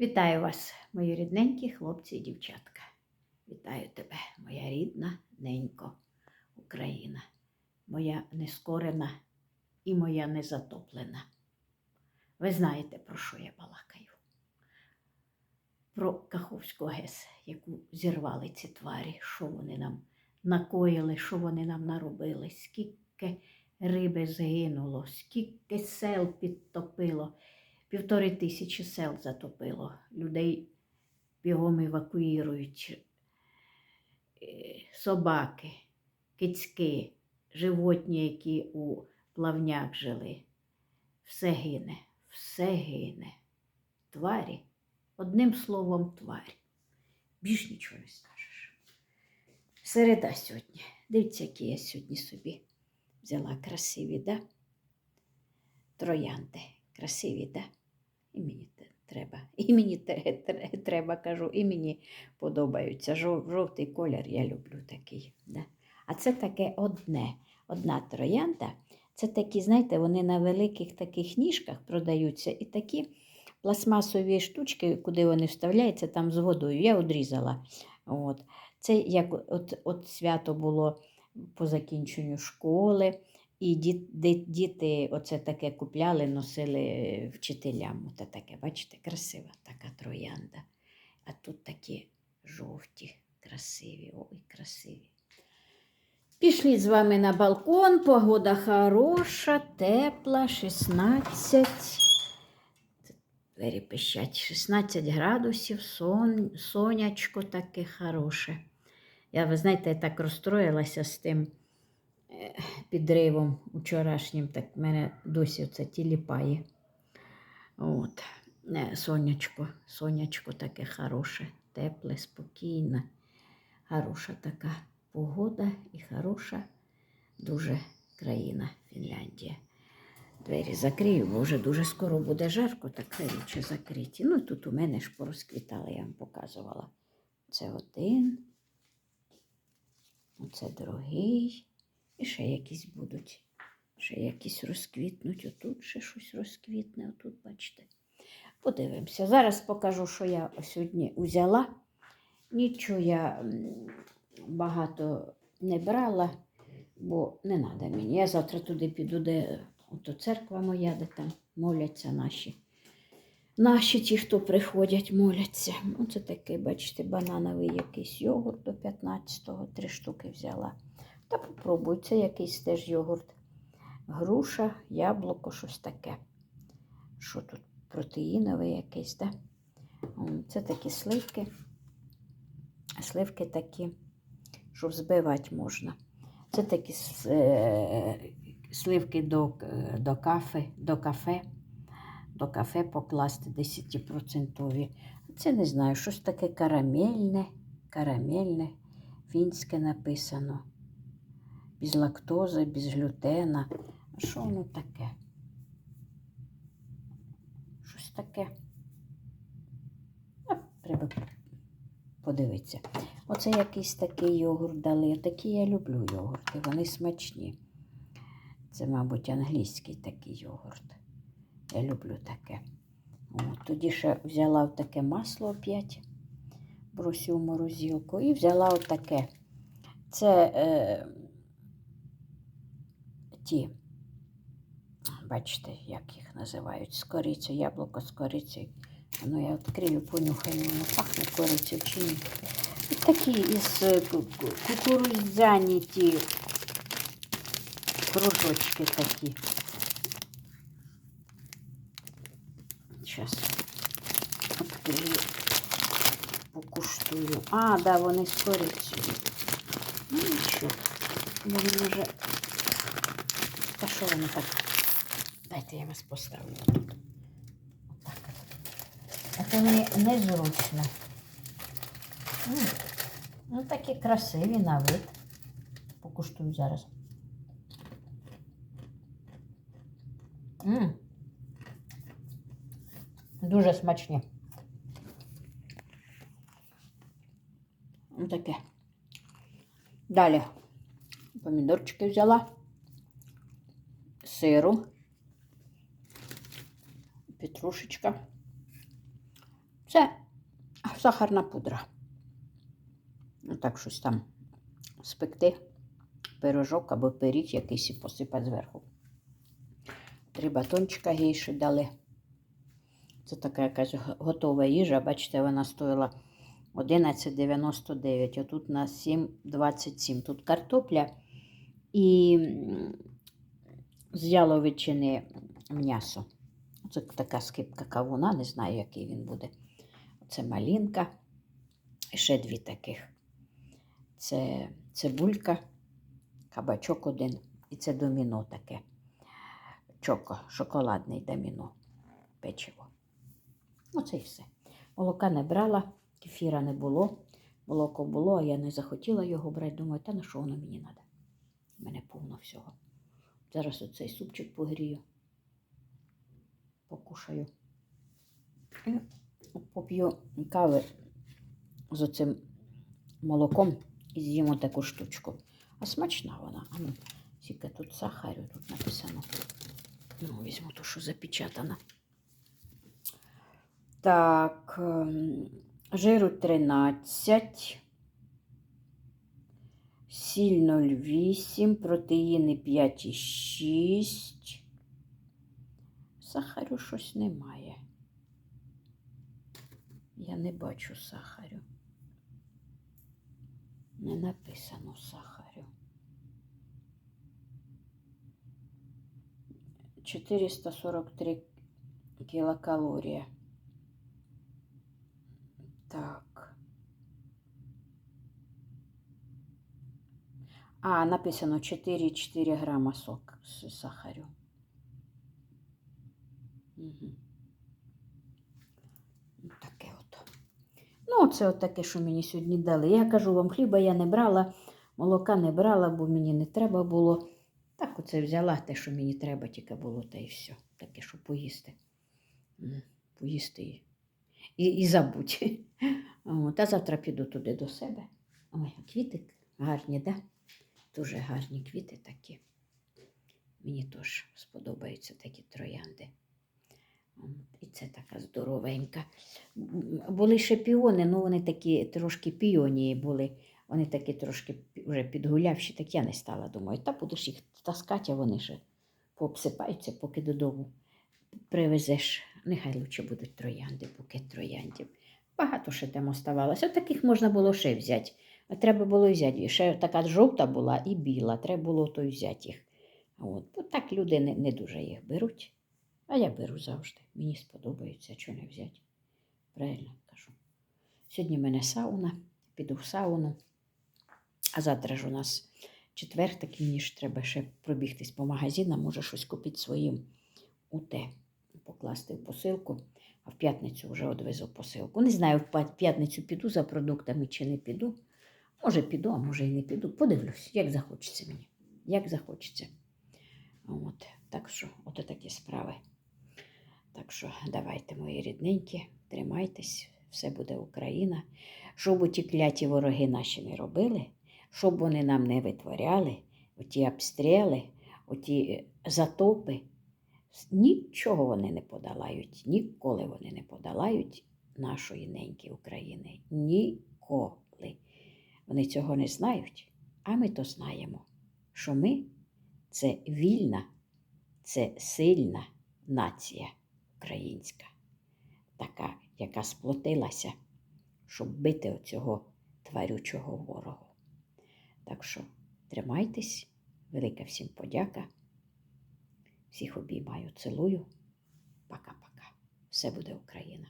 Вітаю вас, мої рідненькі хлопці і дівчатка. Вітаю тебе, моя рідна ненько Україна, моя нескорена і моя незатоплена. Ви знаєте, про що я балакаю? Про Каховську ГЕС, яку зірвали ці тварі, що вони нам накоїли, що вони нам наробили, скільки риби згинуло, скільки сел підтопило. Півтори тисячі сел затопило. Людей бігом евакуїрують. Е, Собаки, кицьки, животні, які у плавнях жили. Все гине, все гине. Тварі. Одним словом, тварі. Більш нічого не скажеш. Середа сьогодні. Дивіться, які я сьогодні собі взяла красиві, да? Троянди. Красиві, да? І мені треба. І мені треба, кажу, і мені подобаються. Жовтий колір я люблю такий. Да? А це таке одне. Одна троянда. Це такі, знаєте, вони на великих таких ніжках продаються і такі пластмасові штучки, куди вони вставляються, там з водою. Я одрізала. От. Це як от, от свято було по закінченню школи. І ді- діти оце таке купляли, носили вчителям. Оце таке, бачите, красива така троянда. А тут такі жовті, красиві, ой, красиві. Пішли з вами на балкон, погода хороша, тепла, 16. Двері пищать 16 градусів, сон, сонячко таке хороше. Я, ви знаєте, я так розстроїлася з тим підривом учорашнім, так мене досі це тіліпає. От. Е, Сонячко, сонячко таке хороше, тепле, спокійне, хороша така погода і хороша дуже країна Фінляндія. Двері закрию, бо вже дуже скоро буде жарко, так лучше закриті. Ну, тут у мене ж порозквітали, я вам показувала. Це один, оце другий. І ще якісь будуть. Ще якісь розквітнуть. Отут ще щось розквітне, отут, бачите. Подивимося. Зараз покажу, що я сьогодні взяла. Нічого я багато не брала, бо не треба мені. Я завтра туди піду, де ото церква моя, де там моляться наші. Наші ті, хто приходять, моляться. Оце такий, бачите, банановий якийсь йогурт до 15-го, три штуки взяла. Та попробуй, це якийсь теж йогурт. Груша, яблуко, щось таке. Що тут? Протеїновий якийсь, так? Да? Це такі сливки. Сливки такі, що взбивати можна. Це такі е, сливки до, до кафе, до кафе. До кафе покласти 10%. Це не знаю, щось таке карамельне, карамельне, фінське написано. Без лактози, без глютена. А що воно таке? Щось таке. А, треба подивитися. Оце якийсь такий йогурт дали. Такі я люблю йогурти, вони смачні. Це, мабуть, англійський такий йогурт. Я люблю таке. От, тоді ще взяла таке масло опять, бросю в морозилку, і взяла отаке. Це е, ті, бачите, як їх називають, з корицею, яблуко з корицею. Ну, я відкрию, понюхаю, воно пахне корицею чи ні. Такі із е, ку- ку- кукурудзяні ті кружочки такі. Зараз відкрию, покуштую. А, да, вони з корицею. Ну нічого, вони вже. Та що вони так? Дайте я вас поставлю. Отак. А це мені незручно. М, Ну, такі красиві на вид. Покуштую зараз. М. Дуже смачні. Ось таке. Далі помідорчики взяла, Сиру, петрушечка, Це сахарна пудра. Ну, так щось там спекти, пирожок або пиріг якийсь і посипати зверху. Три батончика гейші дали. Це така якась готова їжа. Бачите, вона стоїла 11,99, а тут на 7,27. Тут картопля і з яловичини м'ясо. Це така скипка кавуна, не знаю, який він буде. Це малінка. І ще дві таких. Це цибулька, кабачок один. І це доміно таке. Чоко, шоколадний доміно. Печиво. Оце і все. Молока не брала, кефіра не було. Молоко було, а я не захотіла його брати. Думаю, та на що воно мені треба? У мене повно всього. Зараз оцей супчик погрію. Покушаю. І поп'ю кави з оцим молоком і з'їмо таку штучку. А смачна вона. А ну, скільки тут сахарю, тут написано. Ну, візьму ту, що запечатана. Так, ем, жиру 13, сіль 0,8, протеїни 5,6. Сахарю щось немає. Я не бачу сахарю. Не написано сахарю. 443 кілокалорія. Так. А, написано 4,4 грама сок з сахарю. Угу. Таке от. Ну, це от таке, що мені сьогодні дали. Я кажу вам, хліба я не брала, молока не брала, бо мені не треба було. Так оце взяла те, що мені треба, тільки було, та і все. Таке, що поїсти. Поїсти і, і, і забудь. Та завтра піду туди до себе. Ой, квіти гарні, да? Дуже гарні квіти такі. Мені теж сподобаються такі троянди. І це така здоровенька. Були ще піони, ну вони такі трошки піонії були. Вони такі трошки вже підгулявші, так я не стала. Думаю, та будеш їх таскати, а вони ще пообсипаються, поки додому привезеш. Нехай лучше будуть троянди, букет трояндів. Багато ще там оставалося. Таких можна було ще взяти. Треба було взяти. Ще така жовта була і біла. Треба було то взяти їх. От. Бо так люди не, не дуже їх беруть. А я беру завжди. Мені сподобається, що не взяти. Правильно кажу. Сьогодні в мене сауна, піду в сауну. А завтра ж у нас четвер, так мені ж треба ще пробігтись по магазинам, може щось купити своїм у те, покласти в посилку, а в п'ятницю вже одвезу посилку. Не знаю, в п'ятницю піду за продуктами чи не піду. Може, піду, а може і не піду. Подивлюсь, як захочеться мені. Як захочеться. От, так що, от такі справи. Так що давайте, мої рідненькі, тримайтесь, все буде Україна. Щоб ті кляті вороги наші не робили, щоб вони нам не витворяли, оті обстріли, оті е, затопи, нічого вони не подолають, ніколи вони не подолають нашої неньки України. Ніколи. Вони цього не знають, а ми то знаємо, що ми це вільна, це сильна нація українська, така, яка сплотилася, щоб бити оцього тварючого ворогу. Так що тримайтесь, велика всім подяка. Всіх обіймаю, цілую. Пока-пока. Все буде Україна.